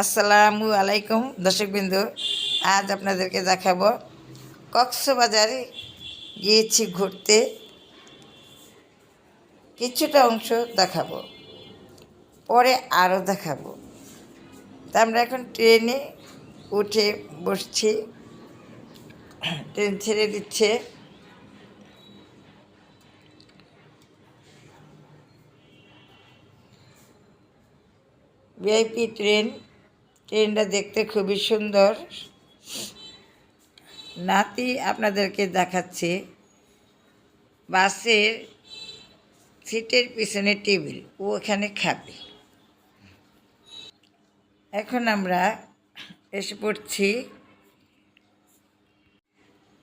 আসসালামু আলাইকুম, দর্শকবিন্দু। আজ আপনাদেরকে দেখাবো কক্সবাজারে গিয়েছি ঘুরতে। কিছুটা অংশ দেখাবো, পরে আরও দেখাবো। তা আমরা এখন ট্রেনে উঠে বসছি। ট্রেন ছেড়ে দিচ্ছে। ভিআইপি ট্রেন ট্রেনটা দেখতে খুবই সুন্দর। নাতি আপনাদেরকে দেখাচ্ছে। বাসের সিটের পিছনে টেবিল, ও ওখানে খাবে। এখন আমরা এসে পড়ছি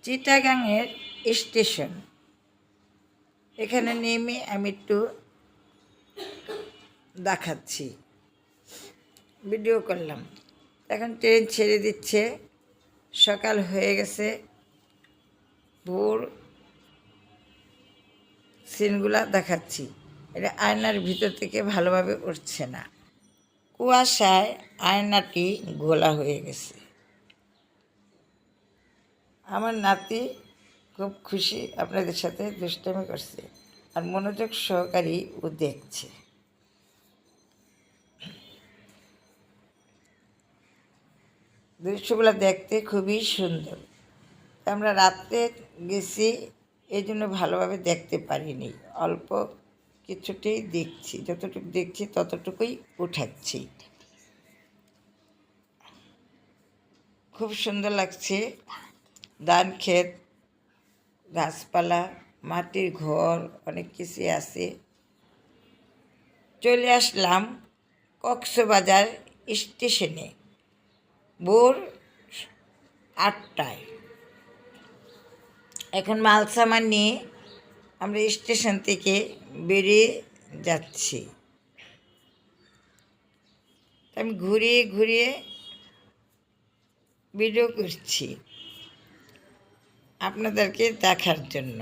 চিটাগাংয়ের স্টেশন। এখানে নেমে আমি একটু দেখাচ্ছি। ভিডিও করলাম। এখন ট্রেন ছেড়ে দিচ্ছে। সকাল হয়ে গেছে। ভোর সিনগুলা দেখাচ্ছি। এটা আয়নার ভিতর থেকে ভালোভাবে উঠছে না। কুয়াশায় আয়নাটি গোলা হয়ে গেছে। আমার নাতি খুব খুশি আপনাদের সাথে দুষ্টামি করছে আর মনোযোগ সহকারী ও দেখছে। দৃশ্যগুলো দেখতে খুবই সুন্দর। আমরা রাত্রে গেছি এই জন্য ভালোভাবে দেখতে পারিনি। অল্প কিছুটাই দেখছি, যতটুকু দেখছি ততটুকুই উঠাচ্ছি। খুব সুন্দর লাগছে। ধান ক্ষেত, গাছপালা, মাটির ঘর, অনেক কিছুই আছে। চলে আসলাম কক্সবাজার স্টেশনে। ভোর আটটায়। এখন মাল সামান নিয়ে আমরা স্টেশন থেকে বেরিয়ে যাচ্ছি। আমি ঘুরিয়ে ঘুরিয়ে ভিডিও করছি আপনাদেরকে দেখার জন্য।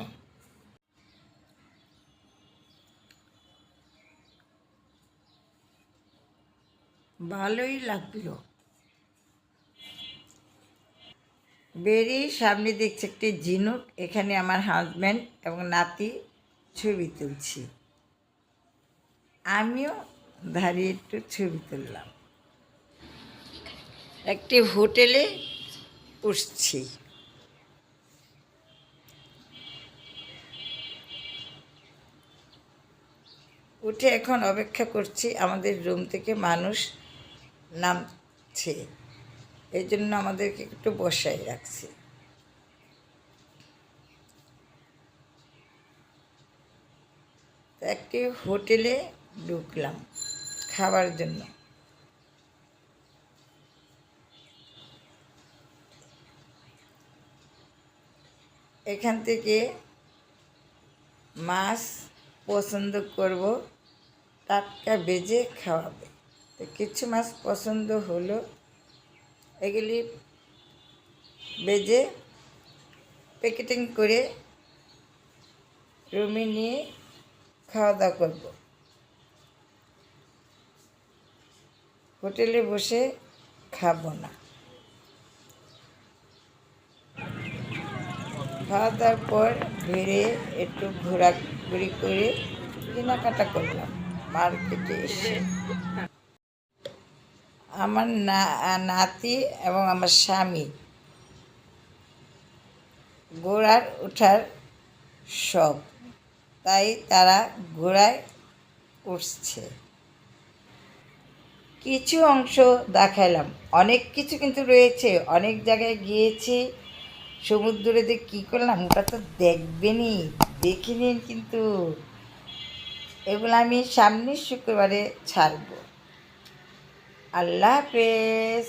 ভালোই লাগল। বেরিয়ে সামনে দেখছি একটি ঝিনুক, এখানে আমার হাজব্যান্ড এবং নাতি ছবি তুলছি। আমিও দাঁড়িয়ে একটু ছবি তুললাম। একটি হোটেলে উঠছি। উঠে এখন অপেক্ষা করছি, আমাদের রুম থেকে মানুষ নামছে। এই জন্য আমাদেরকে একটু বসাই রাখছি। একটি হোটেলে ঢুকলাম খাবার জন্য। এখান থেকে মাছ পছন্দ করব, টাটকা বেজে খাওয়াবে। তো কিছু মাছ পছন্দ হলো এগুলি বেজে প্যাকেটিং করে রুমে নিয়ে খাওয়া দাওয়া করব। হোটেলে বসে খাব না। খাওয়া দাওয়ার পর বেড়ে একটু ঘোরাঘুরি করে কেনাকাটা করলাম। মার্কেটে এসে আমার না, নাতি এবং আমার স্বামী। ঘোড়ার ওঠার শখ। তাই তারা ঘোড়ায় উঠছে। কিছু অংশ দেখালাম অনেক কিছু কিন্তু রয়েছে। অনেক জায়গায় গিয়েছি। সমুদ্রে যে কী করলাম, ওটা তো দেখবেনই। দেখে নিন কিন্তু। এগুলো আমি সামনের শুক্রবারে ছাড়বো। আল্লাহ হাফেজ